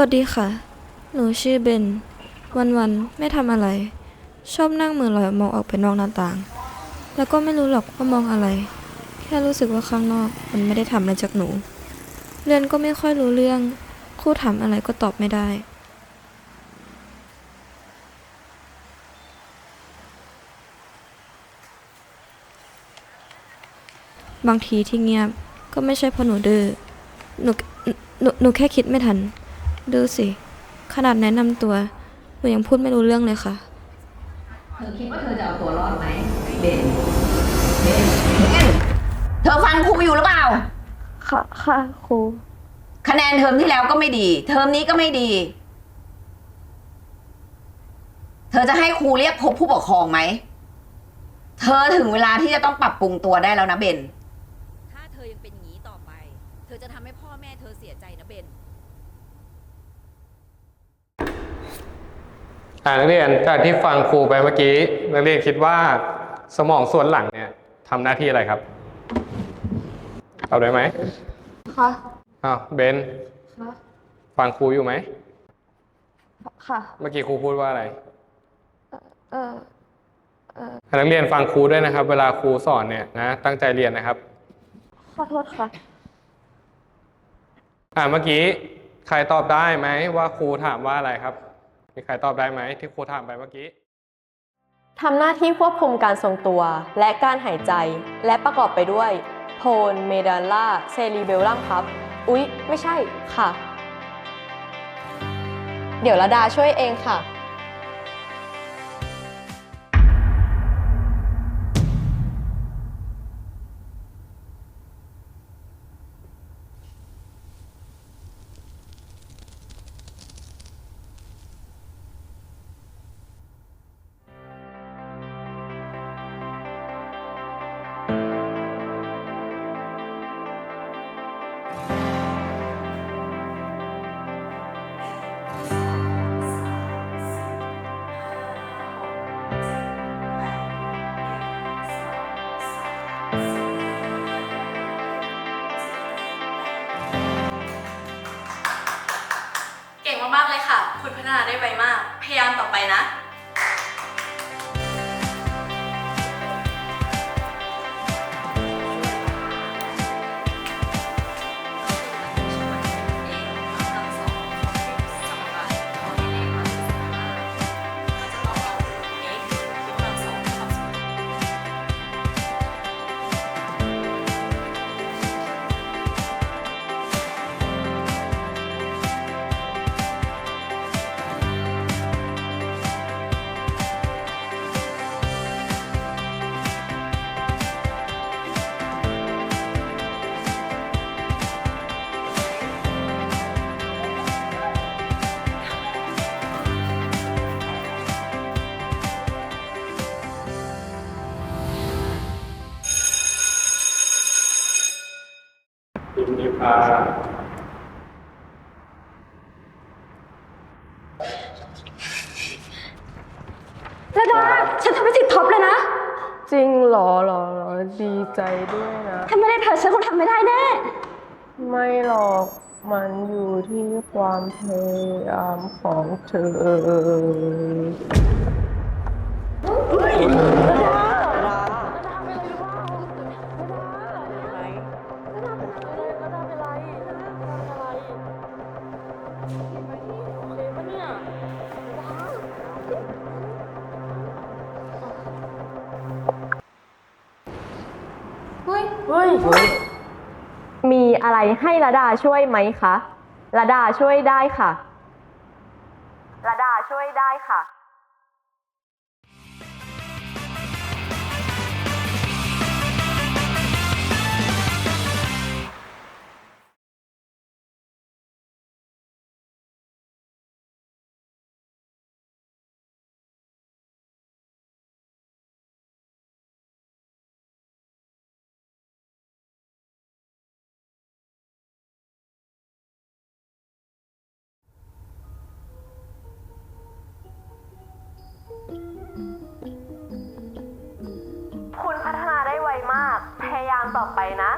วัสดีค่ะ หนูชื่อเบน วันๆ ไม่ทำอะไร ชอบนั่งมือลอยมองออกไปนอกหน้าต่าง แล้วก็ไม่รู้หรอกว่ามองอะไร แค่รู้สึกว่าข้างนอกมันไม่ได้ทำอะไรจากหนู เรียนก็ไม่ค่อยรู้เรื่อง ครูถามอะไรก็ตอบไม่ได้ บางทีที่เงียบก็ไม่ใช่เพราะหนูดื้อ หนูหนูหนูแค่คิดไม่ทัน ดูสิ ขนาดแนะนำตัวหนูยังพูดไม่รู้เรื่องเลยค่ะ เธอคิดว่าเธอจะเอาตัวรอดไหมเบนเบนเบนเธอฟังครูอยู่หรือเปล่า ค่ะค่ะครู คะแนนเทอมที่แล้วก็ไม่ดี เทอมนี้ก็ไม่ดี เธอจะให้ครูเรียกพบผู้ปกครองไหม เธอถึงเวลาที่จะต้องปรับปรุงตัวได้แล้วนะเบน ถ้าเธอยังเป็นอย่างนี้ต่อไป เธอจะทำให้พ่อแม่เธอเสียใจนะเบน อ่านักเรียนจากที่ฟังครูไปเมื่อกี้นักเรียนคิดว่าสมองส่วนหลังเนี่ยทำหน้าที่อะไรครับตอบได้ไหมค่ะอ้าวเบนค่ะฟังครูอยู่ไหมค่ะ เมื่อกี้ครูพูดว่าอะไรเออให้นักเรียนฟังครูด้วยนะครับ เวลาครูสอนเนี่ยนะตั้งใจเรียนนะครับ ขอโทษค่ะอ่าเมื่อกี้ใครตอบได้ไหมว่าครูถามว่าอะไรครับ มีใครตอบได้ไหมที่ครูถามไปเมื่อกี้ทำหน้าที่ควบคุมการทรงตัวและการหายใจ และประกอบไปด้วยโพนเมดัลล่าเซรีเบลลัมครับ อุ๊ย ไม่ใช่ค่ะ เดี๋ยวระดาช่วยเองค่ะ มากเลยค่ะ คุณพัฒนาได้ไวมาก พยายามต่อไปนะ อินทิพาระดา ฉันทำให้ติดท็อปเลยนะ จริงเหรอเหรอเหรอดีใจด้วยนะ ถ้าไม่ได้เธอฉันคงทำไม่ได้แน่ ไม่หรอกมันอยู่ที่ความพยายามของเธอ มีอะไรให้ระดาช่วยไหมคะระดาช่วยได้ค่ะระ ต่อไปนะ